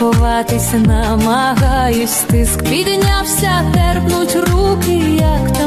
Десь сховатись намагаюсь, тиск піднявся, терпнуть руки, як